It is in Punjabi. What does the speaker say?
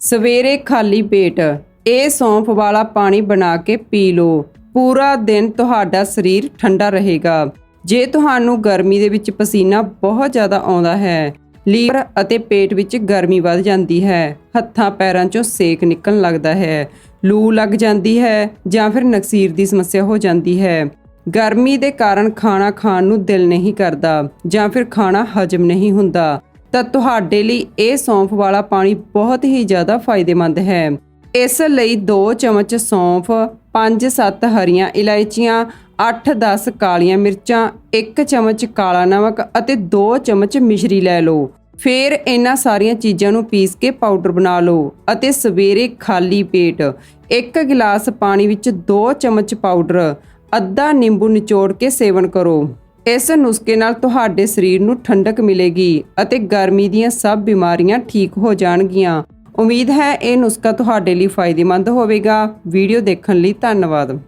ਸਵੇਰੇ ਖਾਲੀ ਪੇਟ ਇਹ ਸੌਂਫ ਵਾਲਾ ਪਾਣੀ ਬਣਾ ਕੇ ਪੀ ਲਓ। ਪੂਰਾ ਦਿਨ ਤੁਹਾਡਾ ਸਰੀਰ ਠੰਡਾ ਰਹੇਗਾ। ਜੇ ਤੁਹਾਨੂੰ ਗਰਮੀ ਦੇ ਵਿੱਚ ਪਸੀਨਾ ਬਹੁਤ ਜ਼ਿਆਦਾ ਆਉਂਦਾ ਹੈ, ਲੀਵਰ ਅਤੇ ਪੇਟ ਵਿੱਚ ਗਰਮੀ ਵੱਧ ਜਾਂਦੀ ਹੈ, ਹੱਥਾਂ ਪੈਰਾਂ 'ਚੋਂ ਸੇਕ ਨਿਕਲਣ ਲੱਗਦਾ ਹੈ, ਲੂ ਲੱਗ ਜਾਂਦੀ ਹੈ ਜਾਂ ਫਿਰ ਨਕਸੀਰ ਦੀ ਸਮੱਸਿਆ ਹੋ ਜਾਂਦੀ ਹੈ। ਗਰਮੀ ਦੇ ਕਾਰਨ ਖਾਣਾ ਖਾਣ ਨੂੰ ਦਿਲ ਨਹੀਂ ਕਰਦਾ ਜਾਂ ਫਿਰ ਖਾਣਾ ਹਜਮ ਨਹੀਂ ਹੁੰਦਾ। ਤਾਂ ਤੁਹਾਡੇ ਲਈ ਇਹ ਸੌਂਫ ਵਾਲਾ ਪਾਣੀ ਬਹੁਤ ਹੀ ਜ਼ਿਆਦਾ ਫਾਇਦੇਮੰਦ ਹੈ। ਇਸ ਲਈ 2 ਚਮਚ ਸੌਂਫ 5-7 ਹਰੀਆਂ ਇਲਾਇਚੀਆਂ 8-10 ਕਾਲੀਆਂ ਮਿਰਚਾਂ 1 ਚਮਚ ਕਾਲਾ ਨਮਕ ਅਤੇ 2 ਚਮਚ ਮਿਸ਼ਰੀ ਲੈ ਲਓ। ਫਿਰ ਇਹਨਾਂ ਸਾਰੀਆਂ ਚੀਜ਼ਾਂ ਨੂੰ ਪੀਸ ਕੇ ਪਾਊਡਰ ਬਣਾ ਲਓ ਅਤੇ ਸਵੇਰੇ ਖਾਲੀ ਪੇਟ ਇੱਕ ਗਿਲਾਸ ਪਾਣੀ ਵਿੱਚ 2 ਚਮਚ ਪਾਊਡਰ, ਅੱਧਾ ਨਿੰਬੂ ਨਿਚੋੜ ਕੇ ਸੇਵਨ ਕਰੋ। ਇਸ ਨੁਸਖੇ ਨਾਲ ਤੁਹਾਡੇ ਸਰੀਰ ਨੂੰ ਠੰਡਕ ਮਿਲੇਗੀ ਅਤੇ ਗਰਮੀ ਦੀਆਂ ਸਭ ਬਿਮਾਰੀਆਂ ਠੀਕ ਹੋ ਜਾਣਗੀਆਂ। ਉਮੀਦ ਹੈ ਇਹ ਨੁਸਖਾ ਤੁਹਾਡੇ ਲਈ ਫਾਇਦੇਮੰਦ ਹੋਵੇਗਾ। ਵੀਡੀਓ ਦੇਖਣ ਲਈ ਧੰਨਵਾਦ।